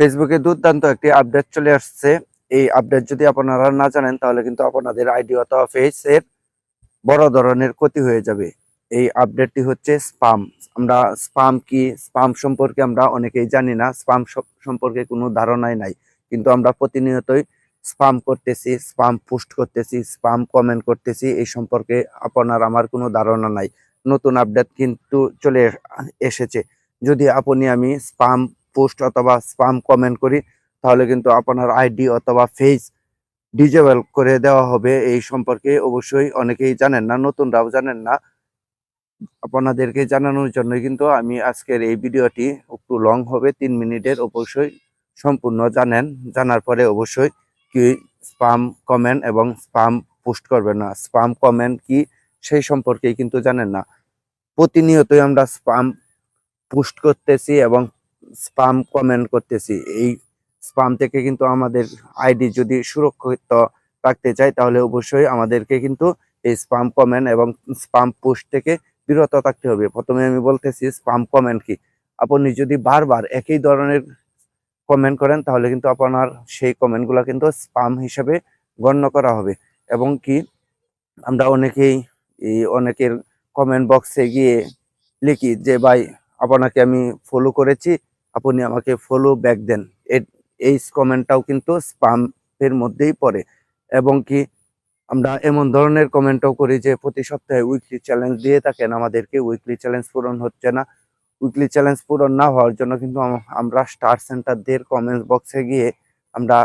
ফেসবুকে দুর্দান্ত একটি আপডেট চলে আসছে। এই আপডেট যদি আপনারা না জানেন, তাহলে কিন্তু আপনাদের আইডি অথবা ফেসের বড় ধরনের ক্ষতি হয়ে যাবে। এই আপডেটটি হচ্ছে স্পাম আমরা স্পাম কি স্পাম সম্পর্কে আমরা অনেকেই জানি না স্পাম সম্পর্কে কোনো ধারণাই নাই। কিন্তু আমরা প্রতিনিয়তই স্পাম করতেছি স্পাম পোস্ট করতেছি স্পাম কমেন্ট করতেছি, এই সম্পর্কে আপনার আমার কোনো ধারণা নাই। নতুন আপডেট কিন্তু চলে এসেছে। যদি আপনি আমি স্পাম পোস্ট অথবা স্পাম কমেন্ট করি, তাহলে কিন্তু আপনার আইডি অথবা ফেস ডিজেবল করে দেওয়া হবে। এই সম্পর্কে অবশ্যই অনেকেই জানেন না, নতুনরাও জানেন না। আপনাদেরকে জানানোর জন্য কিন্তু আমি আজকের এই ভিডিওটি একটু লং হবে, তিন মিনিটের অবশ্যই সম্পূর্ণ জানেন। জানার পরে অবশ্যই কি স্পাম কমেন্ট এবং স্পাম পোস্ট করবেন না। স্পাম কমেন্ট কি সেই সম্পর্কেই কিন্তু জানেন না। প্রতিনিয়তই আমরা স্পাম পোস্ট করতেছি এবং স্পাম কমেন্ট করতেছি। এই স্পাম থেকে কিন্তু আমাদের আইডি যদি সুরক্ষিত রাখতে চাই, তাহলে অবশ্যই আমাদেরকে কিন্তু এই স্পাম কমেন্ট এবং স্পাম পোস্ট থেকে বিরত থাকতে হবে। প্রথমে আমি বলতেছি স্পাম কমেন্ট কি? আপনি যদি বারবার একই ধরনের কমেন্ট করেন, তাহলে কিন্তু আপনার সেই কমেন্টগুলো কিন্তু স্পাম হিসাবে গণ্য করা হবে। এবং কি? আমরা অনেকেই এই অনেকের কমেন্ট বক্সে গিয়ে লিখি যে, ভাই, আপনাকে আমি ফলো করেছি আপনি আমাকে ফলো ব্যাক দেন। এই কমেন্টটাও কিন্তু স্পাম এর মধ্যেই পড়ে। এবং কি আমরা এমন ধরনের কমেন্টও করি যে প্রতি সপ্তাহে উইকলি চ্যালেঞ্জ দিয়ে থাকেন। আমাদেরকে উইকলি চ্যালেঞ্জ পূরণ হচ্ছে না। উইকলি চ্যালেঞ্জ পূরণ না হওয়ার জন্য কিন্তু আম- আমরা স্টার সেন্টারদের কমেন্টস বক্সে গিয়ে আমরা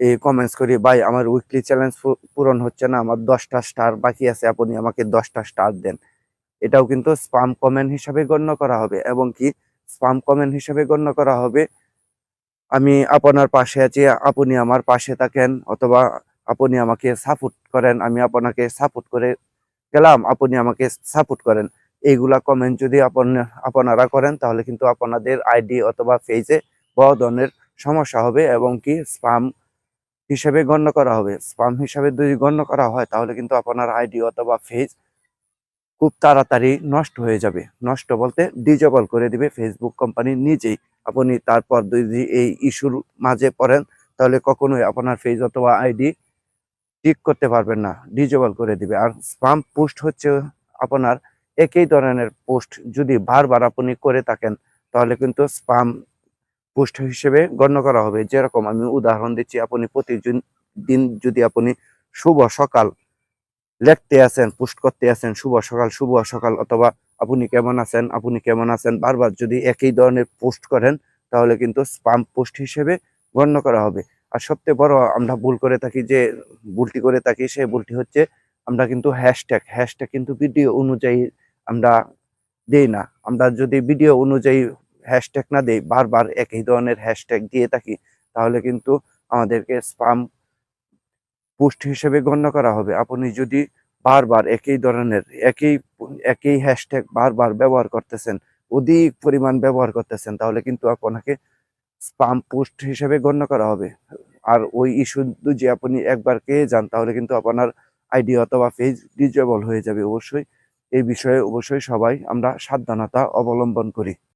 এই কমেন্টস করি, ভাই, আমার উইকলি চ্যালেঞ্জ পূরণ হচ্ছে না। আমার দশটা স্টার বাকি আছে। আপনি আমাকে দশটা স্টার দেন। এটাও কিন্তু স্পাম কমেন্ট হিসাবে গণ্য করা হবে। এবং কি স্পাম কমেন্ট হিসাবে গণ্য করা হবে। আমি আপনার পাশে আছি, আপনি আমার পাশে থাকেন অথবা আপনি আমাকে সাপোর্ট করেন, আমি আপনাকে সাপোর্ট করে গেলাম, আপনি আমাকে সাপোর্ট করেন। এইগুলা কমেন্ট যদি আপন, আপনারা করেন, তাহলে কিন্তু আপনাদের আইডি অথবা পেজে বড় ধরনের সমস্যা হবে এবং কি স্পাম হিসেবে গণ্য করা হবে। স্পাম হিসাবে যদি গণ্য করা হয়, তাহলে কিন্তু আপনার আইডি অথবা পেজ খুব তাড়াতাড়ি নষ্ট হয়ে যাবে। নষ্ট বলতে ডিজেবল করে দিবে ফেসবুক কোম্পানি নিজেই। আপনি তারপর যদি এই ইস্যুর মাঝে পড়েন, তাহলে কখনোই আপনার পেজ অথবা আইডি ঠিক করতে পারবেন না। ডিজেবল করে দিবে। আর স্পাম পোস্ট হচ্ছে আপনার একই ধরনের পোস্ট যদি বারবার আপনি করে থাকেন, তাহলে কিন্তু স্পাম পোস্ট হিসেবে গণ্য করা হবে। যেরকম আমি উদাহরণ দিচ্ছি, আপনি প্রতিদিন দিন যদি আপনি শুভ সকাল লিখতে আছেন, পোস্ট করতে আছেন, শুভ সকাল শুভ সকাল, অথবা আপনি কেমন আছেন, আপনি কেমন আছেন, বারবার যদি একই ধরনের পোস্ট করেন, তাহলে কিন্তু স্পাম পোস্ট হিসেবে গণ্য করা হবে। আর সবচেয়ে বড় আমরা ভুল করে থাকি যে, ভুলটি করে থাকি সেই ভুলটি হচ্ছে আমরা কিন্তু হ্যাশট্যাগ হ্যাশট্যাগ কিন্তু ভিডিও অনুযায়ী আমরা দেই না। আমরা যদি ভিডিও অনুযায়ী হ্যাশট্যাগ না দেই, বারবার একই ধরনের হ্যাশট্যাগ দিয়ে থাকি, তাহলে কিন্তু আমাদেরকে স্পাম পোস্ট হিসেবে গণ্য করা হবে। আপনি যদি বারবার একই ধরনের, একই একই হ্যাশট্যাগ বারবার ব্যবহার করতেছেন, অধিক পরিমাণ ব্যবহার করতেছেন, তাহলে কিন্তু আপনাকে স্পাম পোস্ট হিসেবে গণ্য করা হবে। আর ওই ইস্যু যে আপনি একবার পেয়ে যান, তাহলে কিন্তু আপনার আইডি অথবা পেজ ডিজেবল হয়ে যাবে। অবশ্যই এই বিষয়ে অবশ্যই সবাই আমরা সাবধানতা অবলম্বন করি।